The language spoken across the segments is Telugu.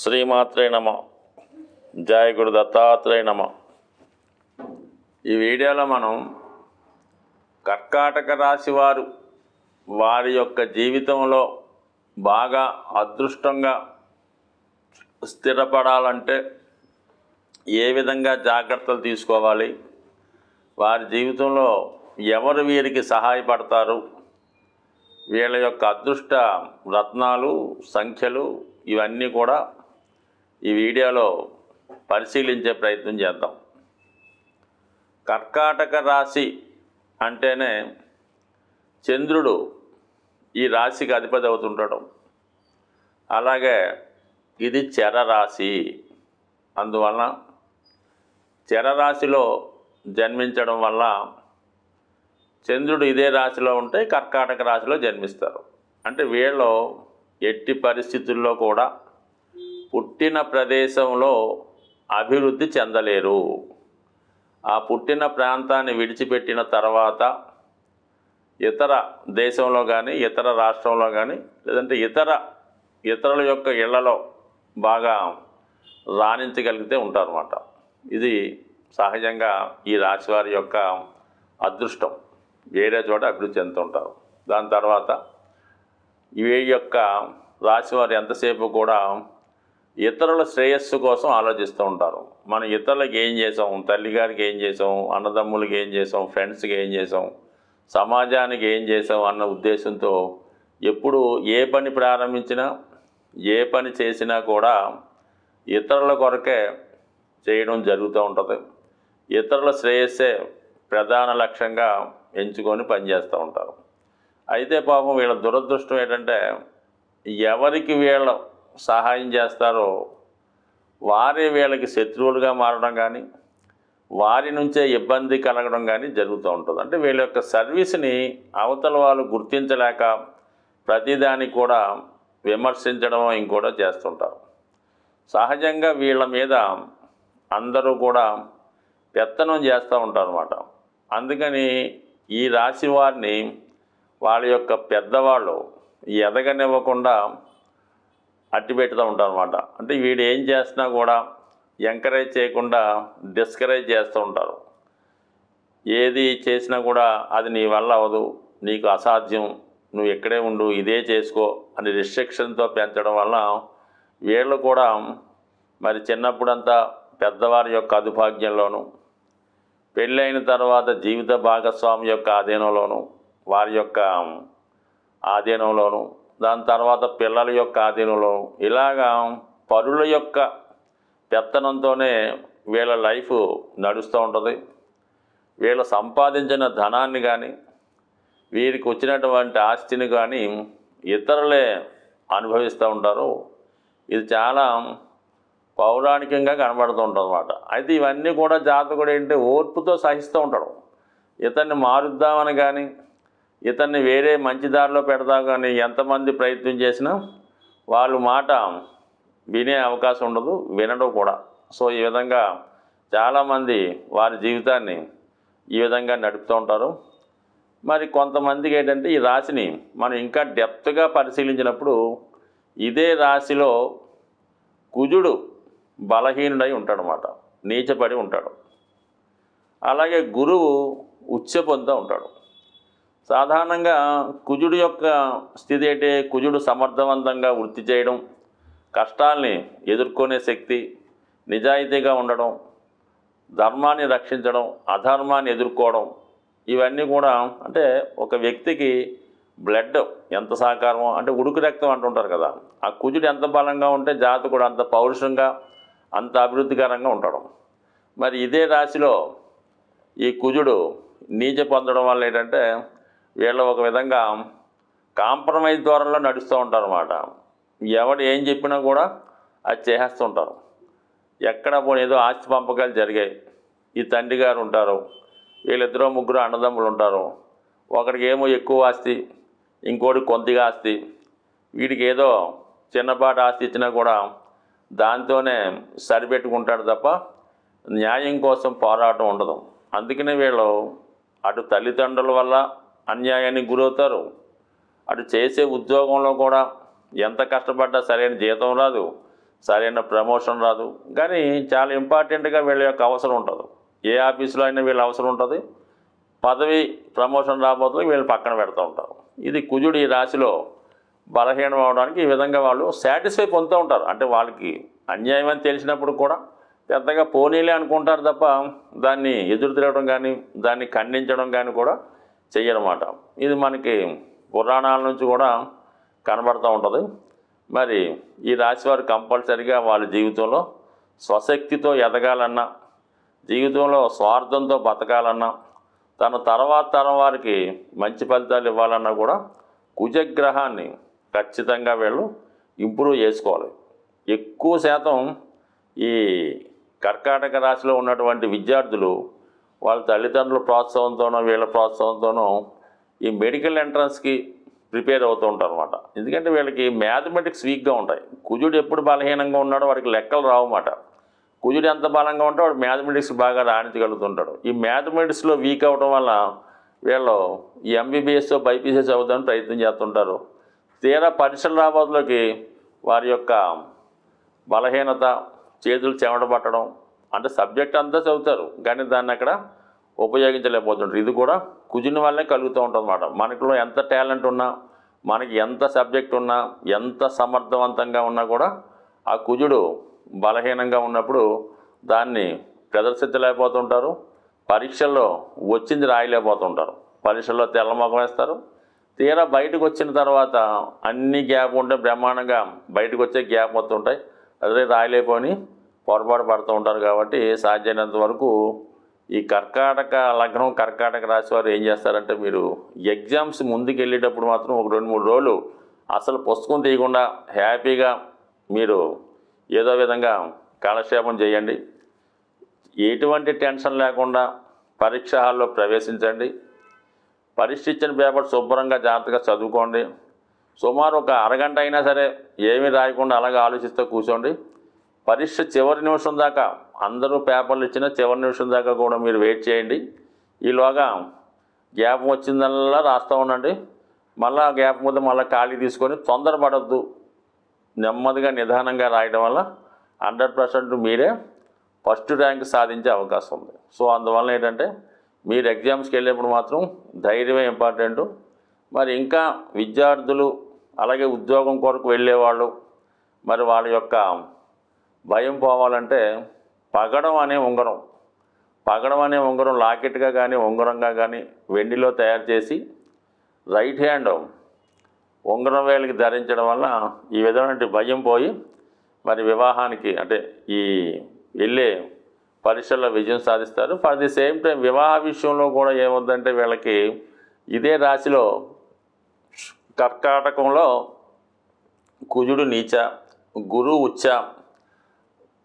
శ్రీమాత్రే నమ. జయ గురు దత్తాత్రేయ నమ. ఈ వీడియోలో మనం కర్కాటక రాశి వారు వారి యొక్క జీవితంలో బాగా అదృష్టంగా స్థిరపడాలంటే ఏ విధంగా జాగ్రత్తలు తీసుకోవాలి? వారి జీవితంలో ఎవరు వీరికి సహాయపడతారు? వీళ్ళ యొక్క అదృష్ట రత్నాలు సంఖ్యలు ఇవన్నీ కూడా ఈ వీడియోలో పరిశీలించే ప్రయత్నం చేద్దాం. కర్కాటక రాశి అంటేనే చంద్రుడు ఈ రాశికి అధిపతి అవుతుంటాడు. అలాగే ఇది చెర రాశి. అందువలన చెర రాశిలో జన్మించడం వల్ల చంద్రుడు ఇదే రాశిలో ఉంటే కర్కాటక రాశిలో జన్మిస్తారు. అంటే వీళ్ళు ఎట్టి పరిస్థితుల్లో కూడా పుట్టిన ప్రదేశంలో అభివృద్ధి చెందలేరు. ఆ పుట్టిన ప్రాంతాన్ని విడిచిపెట్టిన తర్వాత ఇతర దేశంలో కానీ ఇతర రాష్ట్రంలో కానీ లేదంటే ఇతర ఇతరుల యొక్క ఇళ్ళలో బాగా రాణించగలిగితే ఉంటారన్నమాట. ఇది సహజంగా ఈ రాశివారి యొక్క అదృష్టం. వేరే చోట అభివృద్ధి చెందుతుంటారు. దాని తర్వాత ఈ యొక్క రాశివారు ఎంతసేపు కూడా ఇతరుల శ్రేయస్సు కోసం ఆలోచిస్తూ ఉంటారు. మనం ఇతరులకు ఏం చేసాం? తల్లిగారికి ఏం చేసాం? అన్నదమ్ములకి ఏం చేసాం? ఫ్రెండ్స్కి ఏం చేసాం? సమాజానికి ఏం చేసాం? అన్న ఉద్దేశంతో ఎప్పుడు ఏ పని ప్రారంభించినా ఏ పని చేసినా కూడా ఇతరుల కొరకే చేయడం జరుగుతూ ఉంటుంది. ఇతరుల శ్రేయస్సే ప్రధాన లక్ష్యంగా ఎంచుకొని పనిచేస్తూ ఉంటారు. అయితే పాపం వీళ్ళ దురదృష్టం ఏంటంటే ఎవరికి వీళ్ళ సహాయం చేస్తారో వారే వీళ్ళకి శత్రువులుగా మారడం కానీ వారి నుంచే ఇబ్బంది కలగడం కానీ జరుగుతూ ఉంటుంది. అంటే వీళ్ళ యొక్క సర్వీస్ని అవతల వాళ్ళు గుర్తించలేక ప్రతిదానికి కూడా విమర్శించడం ఇంకోటో చేస్తుంటారు. సహజంగా వీళ్ళ మీద అందరూ కూడా పెత్తనం చేస్తూ ఉంటారు అన్నమాట అందుకని ఈ రాశి వారిని వాళ్ళ యొక్క పెద్దవాళ్ళు ఎదగనివ్వకుండా అట్టి పెడుతూ ఉంటారు అనమాట అంటే వీడు ఏం చేసినా కూడా ఎంకరేజ్ చేయకుండా డిస్కరేజ్ చేస్తూ ఉంటారు. ఏది చేసినా కూడా అది నీ వల్ల అవ్వదు నీకు అసాధ్యం నువ్వు ఇక్కడే ఉండు ఇదే చేసుకో అని రిస్ట్రిక్షన్తో పెంచడం వల్ల వీళ్ళు కూడా మరి చిన్నప్పుడంతా పెద్దవారి యొక్క అదుభాగ్యంలోనూ పెళ్ళైన తర్వాత జీవిత భాగస్వామి యొక్క ఆధీనంలోను వారి యొక్క ఆధీనంలోను దాని తర్వాత పిల్లల యొక్క ఆధీనంలో ఇలాగా పరుల యొక్క పెత్తనంతోనే వీళ్ళ లైఫ్ నడుస్తూ ఉంటుంది. వీళ్ళు సంపాదించిన ధనాన్ని కానీ వీరికి వచ్చినటువంటి ఆస్తిని కానీ ఇతరులే అనుభవిస్తూ ఉంటారు. ఇది చాలా పౌరాణికంగా కనబడుతూ ఉంటుంది అనమాట అయితే ఇవన్నీ కూడా జాతకుడు ఏంటి? ఓర్పుతో సహిస్తూ ఉంటాడు. ఇతన్ని మారుద్దామని కానీ ఇతన్ని వేరే మంచి దారిలో పెడదాం కానీ ఎంతమంది ప్రయత్నం చేసినా వాళ్ళు మాట వినే అవకాశం ఉండదు వినడం కూడా. సో ఈ విధంగా చాలామంది వారి జీవితాన్ని ఈ విధంగా నడుపుతూ ఉంటారు. మరి కొంతమందికి ఏంటంటే ఈ రాశిని మనం ఇంకా డెప్త్గా పరిశీలించినప్పుడు ఇదే రాశిలో కుజుడు బలహీనుడై ఉంటాడనమాట నీచపడి ఉంటాడు. అలాగే గురువు ఉచ్చ పొందుతూ ఉంటాడు. సాధారణంగా కుజుడు యొక్క స్థితి ఏంటి? కుజుడు సమర్థవంతంగా వృత్తి చేయడం కష్టాల్ని ఎదుర్కొనే శక్తి నిజాయితీగా ఉండడం ధర్మాన్ని రక్షించడం అధర్మాన్ని ఎదుర్కోవడం ఇవన్నీ కూడా అంటే ఒక వ్యక్తికి బ్లడ్ ఎంత సహకారమో అంటే ఉడుకు రక్తం అంటుంటారు కదా. ఆ కుజుడు ఎంత బలంగా ఉంటే జాతకుడు అంత పౌరుషంగా అంత అభివృద్ధికరంగా ఉండడం మరి ఇదే రాశిలో ఈ కుజుడు నీచ పొందడం వల్ల ఏంటంటే వీళ్ళు ఒక విధంగా కాంప్రమైజ్ ద్వారంలో నడుస్తూ ఉంటారు అనమాట ఎవడు ఏం చెప్పినా కూడా అది చేసేస్తుంటారు. ఎక్కడ పోనీ ఏదో ఆస్తి పంపకాలు జరిగాయి. ఈ తండ్రి గారు ఉంటారు. వీళ్ళిద్దరూ ముగ్గురు అన్నదమ్ములు ఉంటారు. ఒకడికి ఏమో ఎక్కువ ఆస్తి ఇంకోటి కొద్దిగా ఆస్తి. వీడికి ఏదో చిన్నపాటి ఆస్తి ఇచ్చినా కూడా దాంతోనే సరిపెట్టుకుంటాడు తప్ప న్యాయం కోసం పోరాటం ఉండదు. అందుకనే వీళ్ళు అటు తల్లిదండ్రుల వల్ల అన్యాయానికి గురవుతారు. అటు చేసే ఉద్యోగంలో కూడా ఎంత కష్టపడ్డా సరైన జీతం రాదు సరైన ప్రమోషన్ రాదు. కానీ చాలా ఇంపార్టెంట్గా వీళ్ళ యొక్క అవసరం ఉంటుంది. ఏ ఆఫీసులో అయినా వీళ్ళ అవసరం ఉంటుంది. పదవి ప్రమోషన్ రాబోతుంది వీళ్ళు పక్కన పెడుతూ ఉంటారు. ఇది కుజుడు ఈ రాశిలో బలహీనం అవడానికి ఈ విధంగా వాళ్ళు సాటిస్ఫై పొందుతూ ఉంటారు. అంటే వాళ్ళకి అన్యాయం అని తెలిసినప్పుడు కూడా పెద్దగా పోనీలే అనుకుంటారు తప్ప దాన్ని ఎదురు తిరగడం కానీ దాన్ని ఖండించడం కానీ కూడా చెయ్యనమాట. ఇది మనకి పురాణాల నుంచి కూడా కనబడుతూ ఉంటుంది. మరి ఈ రాశి వారు కంపల్సరిగా వాళ్ళ జీవితంలో స్వశక్తితో ఎదగాలన్నా జీవితంలో స్వార్థంతో బతకాలన్నా తన తర్వాత తరం వారికి మంచి ఫలితాలు ఇవ్వాలన్నా కూడా కుజగ్రహాన్ని ఖచ్చితంగా వీళ్ళు ఇంప్రూవ్ చేసుకోవాలి. ఎక్కువ శాతం ఈ కర్కాటక రాశిలో ఉన్నటువంటి విద్యార్థులు వాళ్ళ తల్లిదండ్రుల ప్రోత్సాహంతోనో వీళ్ళ ప్రోత్సాహంతోనో ఈ మెడికల్ ఎంట్రన్స్కి ప్రిపేర్ అవుతూ ఉంటారు అనమాట ఎందుకంటే వీళ్ళకి మ్యాథమెటిక్స్ వీక్గా ఉంటాయి. కుజుడు ఎప్పుడు బలహీనంగా ఉన్నాడో వాడికి లెక్కలు రావన్నమాట కుజుడు ఎంత బలంగా ఉంటే వాడు మ్యాథమెటిక్స్ బాగా రాణించగలుగుతుంటాడు. ఈ మ్యాథమెటిక్స్లో వీక్ అవడం వల్ల వీళ్ళు ఈ ఎంబీబీఎస్ బైపీసీ చదువుతామని ప్రయత్నం చేస్తుంటారు. తీరా పరీక్షల రాబోతులకి వారి యొక్క బలహీనత చేతులు చెమట పట్టడం అంటే సబ్జెక్ట్ అంతా చదువుతారు కానీ దాన్ని అక్కడ ఉపయోగించలేకపోతుంటారు ఇది కూడా కుజుని వల్లే కలుగుతూ ఉంటుంది అన్నమాట మనకులో ఎంత టాలెంట్ ఉన్నా మనకి ఎంత సబ్జెక్ట్ ఉన్నా ఎంత సమర్థవంతంగా ఉన్నా కూడా ఆ కుజుడు బలహీనంగా ఉన్నప్పుడు దాన్ని ప్రదర్శించలేకపోతుంటారు పరీక్షల్లో వచ్చింది రాయలేకపోతుంటారు. పరీక్షల్లో తెల్లమొఖం వేస్తారు తీరా బయటకు వచ్చిన తర్వాత అన్ని గ్యాప్ ఉంటే బ్రహ్మాండంగా బయటకు వచ్చే గ్యాప్ మొత్తం ఉంటాయి. అదే రాయలేకపోయి పొరపాటు పడుతూ ఉంటారు కాబట్టి సాధ్యమైనంత వరకు ఈ కర్కాటక లగ్నం కర్కాటక రాశి వారు ఏం చేస్తారంటే మీరు ఎగ్జామ్స్ ముందుకు వెళ్ళేటప్పుడు మాత్రం ఒక రెండు మూడు రోజులు అసలు పుస్తకం తీయకుండా హ్యాపీగా మీరు ఏదో విధంగా కాలక్షేపం చేయండి. ఎటువంటి టెన్షన్ లేకుండా పరీక్ష హాల్లో ప్రవేశించండి. పరీక్ష ఇచ్చిన పేపర్ శుభ్రంగా జాగ్రత్తగా చదువుకోండి. సుమారు ఒక అరగంట అయినా సరే ఏమీ రాయకుండా అలాగే ఆలోచిస్తూ కూర్చోండి. పరీక్ష చివరి నిమిషం దాకా అందరూ పేపర్లు ఇచ్చిన చివరి నిమిషం దాకా కూడా మీరు వెయిట్ చేయండి. ఈలోగా గ్యాప్ వచ్చిందల్లా రాస్తూ ఉండండి. మళ్ళా గ్యాప్ ముందు మళ్ళీ ఖాళీ తీసుకొని తొందరపడద్దు. నెమ్మదిగా నిదానంగా రాయడం వల్ల హండ్రెడ్ పర్సెంట్ మీరే ఫస్ట్ ర్యాంక్ సాధించే అవకాశం ఉంది. సో అందువల్ల ఏంటంటే మీరు ఎగ్జామ్స్కి వెళ్ళేప్పుడు మాత్రం ధైర్యమే ఇంపార్టెంట్. మరి ఇంకా విద్యార్థులు అలాగే ఉద్యోగం కొరకు వెళ్ళేవాళ్ళు మరి వాళ్ళ యొక్క భయం పోవాలంటే పగడం అనే ఉంగరం. పగడం అనే ఉంగరం లాకెట్గా కానీ ఉంగరంగా కానీ వెండిలో తయారు చేసి రైట్ హ్యాండ్ ఉంగరం వేలికి ధరించడం వల్ల ఈ విధమైన భయం పోయి మరి వివాహానికి అంటే ఈ వెళ్ళే పరీక్షల్లో విజయం సాధిస్తారు. ఫర్ ది సేమ్ టైం వివాహ విషయంలో కూడా ఏముందంటే వీళ్ళకి ఇదే రాశిలో కర్కాటకంలో కుజుడు నీచ గురు ఉచ్చ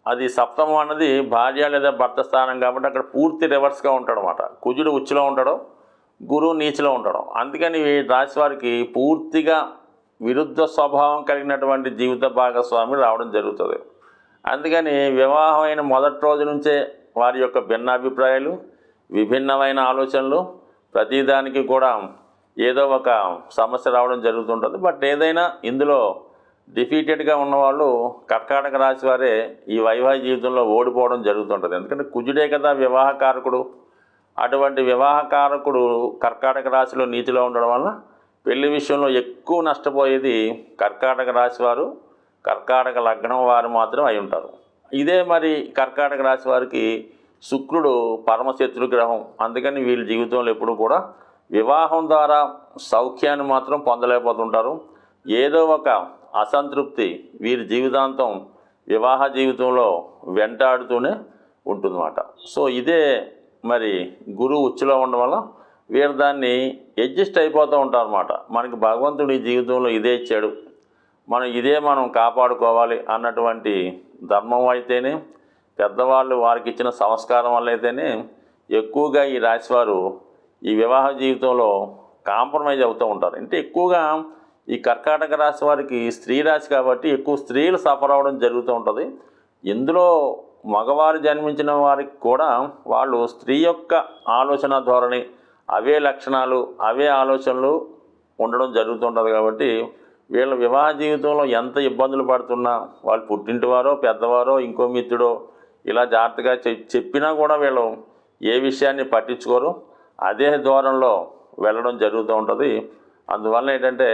అది సప్తమం అన్నది భార్య లేదా భర్త స్థానం కాబట్టి అక్కడ పూర్తి రివర్స్గా ఉంటాడనమాట కుజుడు ఉచ్చులో ఉంటాడు గురువు నీచిలో ఉంటాడు. అందుకని రాశి వారికి పూర్తిగా విరుద్ధ స్వభావం కలిగినటువంటి జీవిత భాగస్వామి రావడం జరుగుతుంది. అందుకని వివాహమైన మొదటి రోజు నుంచే వారి యొక్క భిన్నాభిప్రాయాలు విభిన్నమైన ఆలోచనలు ప్రతిదానికి కూడా ఏదో ఒక సమస్య రావడం జరుగుతుంటుంది. బట్ ఏదైనా ఇందులో డిఫీటెడ్గా ఉన్నవాళ్ళు కర్కాటక రాశి వారే ఈ వైవాహిక జీవితంలో ఓడిపోవడం జరుగుతుంటుంది. ఎందుకంటే కుజుడే కదా వివాహకారకుడు. అటువంటి వివాహకారకుడు కర్కాటక రాశిలో నీతిలో ఉండడం వల్ల పెళ్ళి విషయంలో ఎక్కువ నష్టపోయేది కర్కాటక రాశి వారు కర్కాటక లగ్నం వారు మాత్రం అయి ఉంటారు. ఇదే మరి కర్కాటక రాశి వారికి శుక్రుడు పరమశత్రు గ్రహం. అందుకని వీళ్ళ జీవితంలో ఎప్పుడు కూడా వివాహం ద్వారా సౌఖ్యాన్ని మాత్రం పొందలేకపోతుంటారు. ఏదో ఒక అసంతృప్తి వీరి జీవితాంతం వివాహ జీవితంలో వెంటాడుతూనే ఉంటుందన్నమాట. సో ఇదే మరి గురువు ఉచ్చులో ఉండడం వల్ల వీరు దాన్ని అడ్జస్ట్ అయిపోతూ ఉంటారన్నమాట. మనకి భగవంతుడు ఈ జీవితంలో ఇదే ఇచ్చాడు. మనం ఇదే మనం కాపాడుకోవాలి అన్నటువంటి ధర్మం అయితేనే పెద్దవాళ్ళు వారికి ఇచ్చిన సంస్కారం వల్ల అయితేనే ఎక్కువగా ఈ రాశివారు ఈ వివాహ జీవితంలో కాంప్రమైజ్ అవుతూ ఉంటారు. అంటే ఎక్కువగా ఈ కర్కాటక రాశి వారికి స్త్రీ రాశి కాబట్టి ఎక్కువ స్త్రీలు సఫర్ అవ్వడం జరుగుతూ ఉంటుంది. ఇందులో మగవారు జన్మించిన వారికి కూడా వాళ్ళు స్త్రీ యొక్క ఆలోచన ధోరణి అవే లక్షణాలు అవే ఆలోచనలు ఉండడం జరుగుతుంటుంది కాబట్టి వీళ్ళ వివాహ జీవితంలో ఎంత ఇబ్బందులు పడుతున్నా వాళ్ళు పుట్టింటి వారో పెద్దవారో ఇంకో మిత్రుడో ఇలా జాగ్రత్తగా చె- చెప్పినా కూడా వీళ్ళు ఏ విషయాన్ని పట్టించుకోరు. అదే దూరంలో వెళ్ళడం జరుగుతూ ఉంటుంది. అందువల్ల ఏంటంటే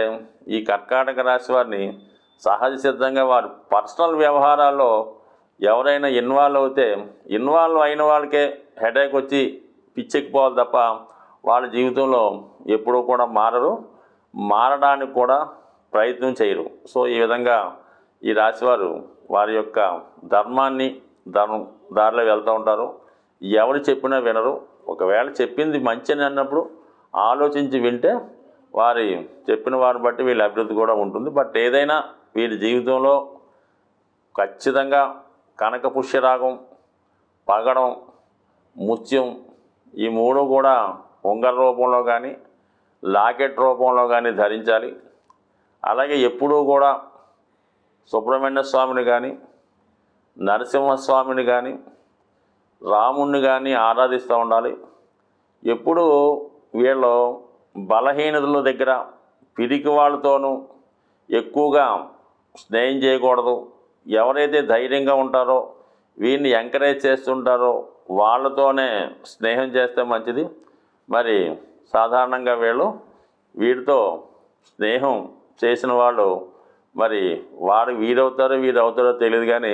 ఈ కర్కాటక రాశి వారిని సహజ సిద్ధంగా వారి పర్సనల్ వ్యవహారాల్లో ఎవరైనా ఇన్వాల్వ్ అవుతే ఇన్వాల్వ్ అయిన వాళ్ళకే హెడేక్ వచ్చి పిచ్చెక్కిపోవాలి తప్ప వాళ్ళ జీవితంలో ఎప్పుడూ కూడా మారరు మారడానికి కూడా ప్రయత్నం చేయరు. సో ఈ విధంగా ఈ రాశివారు వారి యొక్క ధర్మాన్ని ధర్మం దారిలో వెళ్తూ ఉంటారు. ఎవరు చెప్పినా వినరు. ఒకవేళ చెప్పింది మంచి అన్నప్పుడు ఆలోచించి వింటే వారి చెప్పిన వారిని బట్టి వీళ్ళ అభివృద్ధి కూడా ఉంటుంది. బట్ ఏదైనా వీరి జీవితంలో ఖచ్చితంగా కనక పుష్యరాగం పగడం ముత్యం ఈ మూడు కూడా ఉంగర రూపంలో కానీ లాకెట్ రూపంలో కానీ ధరించాలి. అలాగే ఎప్పుడూ కూడా సుబ్రహ్మణ్య స్వామిని కానీ నరసింహస్వామిని కానీ రాముణ్ణి కానీ ఆరాధిస్తూ ఉండాలి. ఎప్పుడు వీళ్ళు బలహీనతల దగ్గర పిరికి వాళ్ళతోనూ ఎక్కువగా స్నేహం చేయకూడదు. ఎవరైతే ధైర్యంగా ఉంటారో వీరిని ఎంకరేజ్ చేస్తుంటారో వాళ్ళతోనే స్నేహం చేస్తే మంచిది. మరి సాధారణంగా వీళ్ళు వీడితో స్నేహం చేసిన వాళ్ళు మరి వాడు వీరవుతారో వీరవుతారో తెలియదు కానీ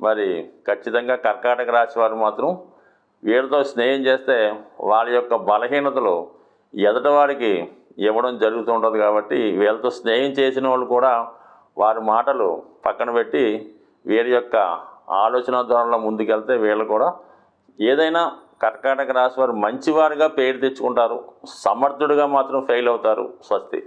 మరి ఖచ్చితంగా కర్కాటక రాశి వారు మాత్రం వీళ్ళతో స్నేహం చేస్తే వాళ్ళ యొక్క బలహీనతలు ఎదటవాడికి ఇవ్వడం జరుగుతూ ఉంటుంది కాబట్టి వీళ్ళతో స్నేహం చేసిన వాళ్ళు కూడా వారి మాటలు పక్కన పెట్టి వీరి యొక్క ఆలోచన ధోరణిలో ముందుకెళ్తే వీళ్ళు కూడా ఏదైనా కర్కాటక రాశి వారు మంచివారుగా పేరు తెచ్చుకుంటారు. సమర్థుడిగా మాత్రం ఫెయిల్ అవుతారు స్వస్తి.